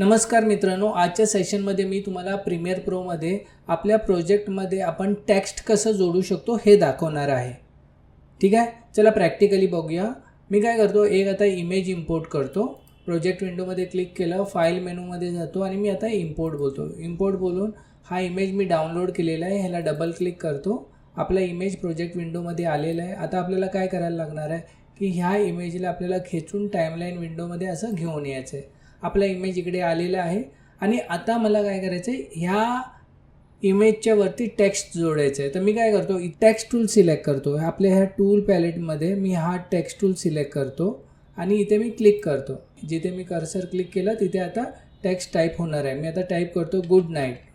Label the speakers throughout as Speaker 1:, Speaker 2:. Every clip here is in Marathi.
Speaker 1: नमस्कार मित्रांनो आजच्या सेशनमध्ये मी तुम्हाला प्रीमियर प्रोमध्ये आपल्या प्रोजेक्टमध्ये आपण टेक्स्ट कसं जोडू शकतो हे दाखवणार आहे. ठीक आहे? चला प्रॅक्टिकली बघूया. मी काय करतो एक आता इमेज इम्पोर्ट करतो. प्रोजेक्ट विंडोमध्ये क्लिक केलं फाईल मेनूमध्ये जातो आणि मी आता इम्पोर्ट बोलतो. इम्पोर्ट बोलून हा इमेज मी डाउनलोड केलेला आहे ह्याला डबल क्लिक करतो. आपला इमेज प्रोजेक्ट विंडोमध्ये आलेला आहे. आता आपल्याला काय करायला लागणार आहे? की ह्या इमेजला आपल्याला खेचून टाईमलाईन विंडोमध्ये असं घेऊन यायचं आहे आपला इमेज इकडे आलेला आहे. आणि आता मला काय करायचं आहे ह्या इमेजच्या वरती टेक्स्ट जोडायचं आहे तर मी काय करतो टेक्स्ट टूल सिलेक्ट करतो. आपल्या ह्या टूल पॅलेटमध्ये मी हा टेक्स्ट टूल सिलेक्ट करतो आणि इथे मी क्लिक करतो. जिथे मी कर्सर क्लिक केलं तिथे आता टेक्स्ट टाईप होणार आहे. मी आता टाईप करतो गुड नाईट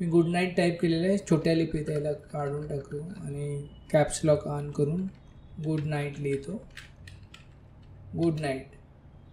Speaker 1: मी गुड नाईट टाईप केलेलं आहे. छोट्या लिपीत याला काढून टाकतो आणि कॅप्स लॉक ऑन करून गुड नाईट लिहितो. गुड नाईट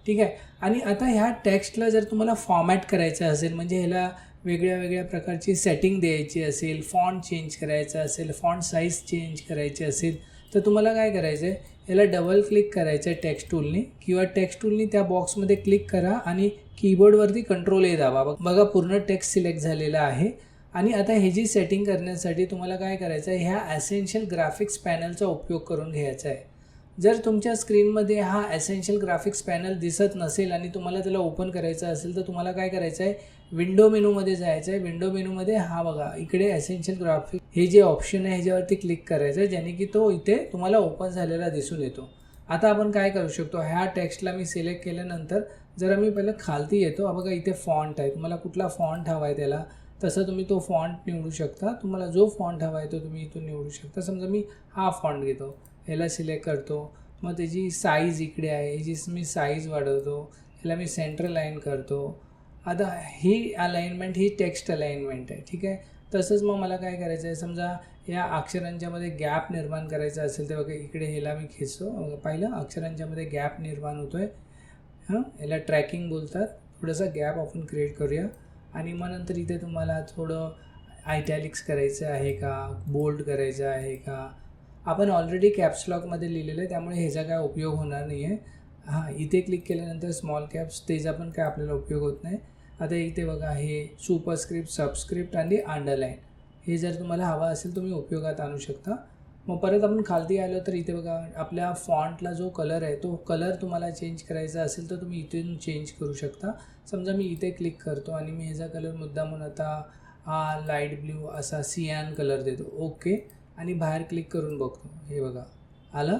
Speaker 1: ठीक आहे? आणि आता ह्या टेक्स्टला जर तुम्हाला फॉर्मॅट करायचं असेल म्हणजे ह्याला वेगळ्या वेगळ्या प्रकारची सेटिंग द्यायची असेल फॉन्ट चेंज करायचा असेल फॉन्ट साईज चेंज करायची असेल तर तुम्हाला काय करायचं आहे याला डबल क्लिक करायचं आहे टेक्स्ट टूलनी किंवा टेक्स्ट टूलनी त्या बॉक्समध्ये क्लिक करा आणि कीबोर्डवरती कंट्रोल ए दाबा. बघ- बघा पूर्ण टेक्स्ट सिलेक्ट झालेला आहे. आणि आता हे जी सेटिंग करण्यासाठी तुम्हाला काय करायचं आहे ह्या ॲसेन्शियल ग्राफिक्स पॅनलचा उपयोग करून घ्यायचा आहे. जर तुमच्या स्क्रीनमध्ये हा एसेन्शियल ग्राफिक्स पॅनल दिसत नसेल आणि तुम्हाला त्याला ओपन करायचं असेल तर तुम्हाला काय करायचं आहे विंडो मेनूमध्ये जायचं आहे विंडो मेनूमध्ये हा बघा इकडे एसेन्शियल ग्राफिक हे जे ऑप्शन आहे ह्याच्यावरती क्लिक करायचं आहे ज्याने की तो इथे तुम्हाला ओपन झालेला दिसून येतो. आता आपण काय करू शकतो? ह्या टेक्स्टला मी सिलेक्ट केल्यानंतर जर मी पहिलं खालती येतो. बघा इथे फॉन्ट आहे. तुम्हाला कुठला फॉन्ट हवा आहे त्याला तसं तुम्ही तो फॉन्ट निवडू शकता. तुम्हाला जो फॉन्ट हवा आहे तो तुम्ही इथून निवडू शकता. समजा मी हा फॉन्ट घेतो. ह्याला सिलेक्ट करतो. मग त्याची साईज इकडे आहे. ह्याची मी साईज वाढवतो. ह्याला मी सेंटर लाईन करतो. आता ही अलाइनमेंट ही टेक्स्ट अलाइनमेंट आहे. ठीक आहे? तसंच मग मला काय करायचं आहे? समजा या अक्षरांच्यामध्ये गॅप निर्माण करायचा असेल तर बघा इकडे ह्याला मी खेचतो. पाहिलं? अक्षरांच्यामध्ये गॅप निर्माण होतो आहे हां? याला ट्रॅकिंग बोलतात. थोडासा गॅप आपण क्रिएट करूया. आणि मग नंतर इथे तुम्हाला थोडं आयटॅलिक्स करायचं आहे का? बोल्ड करायचं आहे का? आपण ऑलरेडी कॅप्सलॉकमध्ये लिहिलेलं आहे त्यामुळे ह्याचा काय उपयोग होणार नाही आहे हां इथे क्लिक केल्यानंतर स्मॉल कॅप्स त्याचा पण काय आपल्याला उपयोग होत नाही. आता इथे बघा हे सुपरस्क्रिप्ट सबस्क्रिप्ट आणि अंडरलाईन हे जर तुम्हाला हवा असेल तुम्ही उपयोगात आणू शकता. मग परत आपण खालती आलो तर इथे बघा आपल्या फॉन्टला जो कलर आहे तो कलर तुम्हाला चेंज करायचा असेल तर तुम्ही इथून चेंज करू शकता. समजा मी इथे क्लिक करतो आणि मी ह्याचा कलर मुद्दामून आता हा लाइट ब्ल्यू असा सियान कलर देतो. ओके आणि बाहेर क्लिक करून बघतो. हे बघा. आलं?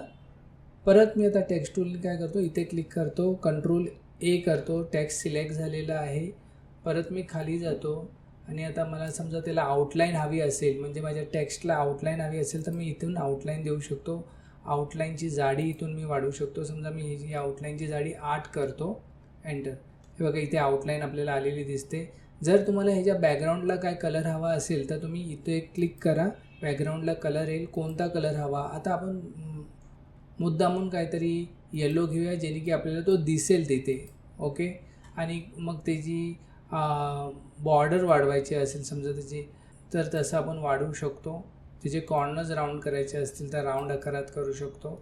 Speaker 1: परत मी आता टेक्स्ट टूल काय करतो? इथे क्लिक करतो. कंट्रोल ए करतो. टेक्स्ट सिलेक्ट झालेला आहे. परत मी खाली जातो. आणि आता मला समजा त्याला आउटलाईन हवी असेल म्हणजे माझ्या टेक्स्टला आउटलाईन हवी असेल तर मी इथून आउटलाईन देऊ शकतो. आउटलाईनची जाडी इथून मी वाढवू शकतो. समजा मी ही जी आउटलाईनची जाडी आठ करतो. एंटर हे बघा इथे आउटलाईन आपल्याला आलेली दिसते. जर तुम्हाला ह्याच्या बॅकग्राऊंडला काय कलर हवा असेल तर तुम्ही इथे क्लिक करा. बॅकग्राऊंडला कलर येईल कोणता कलर हवा? आता आपण मुद्दामून काहीतरी येलो घेऊया जेणे की आपल्याला तो दिसेल तिथे ओके आणि मग त्याची बॉर्डर वाढवायची असेल समजा त्याची तर तसं आपण वाढवू शकतो. त्याचे कॉर्नर्स राऊंड करायचे असतील तर राऊंड आकारात करू शकतो.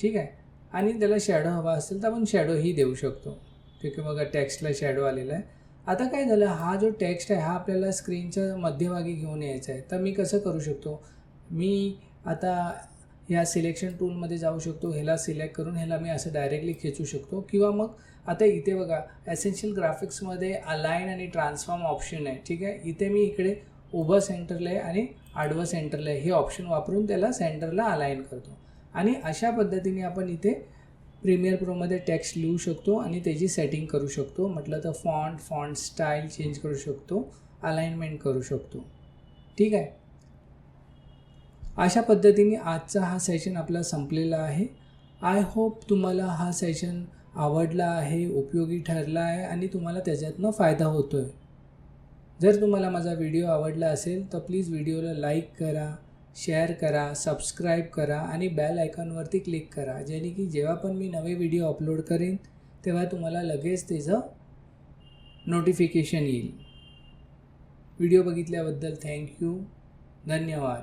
Speaker 1: ठीक आहे? आणि त्याला शॅडो हवा असेल तर आपण शॅडोही देऊ शकतो. ठीक आहे? बघा टेक्स्टला शॅडो आलेला आहे. आता काय झालं? हा जो टेक्स्ट आहे हा आपल्याला स्क्रीनच्या मध्यभागी घेऊन यायचा आहे. तर मी कसं करू शकतो? मी आता ह्या सिलेक्शन टूलमध्ये जाऊ शकतो ह्याला सिलेक्ट करून ह्याला मी असं डायरेक्टली खेचू शकतो. किंवा मग आता इथे बघा ॲसेन्शियल ग्राफिक्समध्ये अलाईन आणि ट्रान्सफॉर्म ऑप्शन आहे. ठीक आहे? इथे मी इकडे उभं सेंटरला आहे आणि आडवं सेंटरला आहे. हे ऑप्शन वापरून त्याला सेंटरला अलाईन करतो. आणि अशा पद्धतीने आपण इथे प्रीमियर प्रोमध्ये टेक्स्ट लिहू शकतो आणि त्याची सेटिंग करू शकतो. म्हटलं तर फॉन्ट फॉन्ट स्टाईल चेंज करू शकतो. अलाइनमेंट करू शकतो. ठीक आहे? अशा पद्धतीने आजचा हा सेशन आपला संपलेला आहे. आय होप तुम्हाला हा सेशन आवडला आहे उपयोगी ठरला आहे आणि तुम्हाला त्याच्यातनं फायदा होतो आहे जर तुम्हाला माझा व्हिडिओ आवडला असेल तर प्लीज व्हिडिओला लाईक करा. शेअर करा सबस्क्राईब करा आणि बेल आयकॉनवरती क्लिक करा. जेणे की जेव्हा पण मी नवे व्हिडिओ अपलोड करेन तेव्हा तुम्हाला लगेच त्याचं नोटिफिकेशन येईल. व्हिडिओ बघितल्याबद्दल थँक्यू धन्यवाद.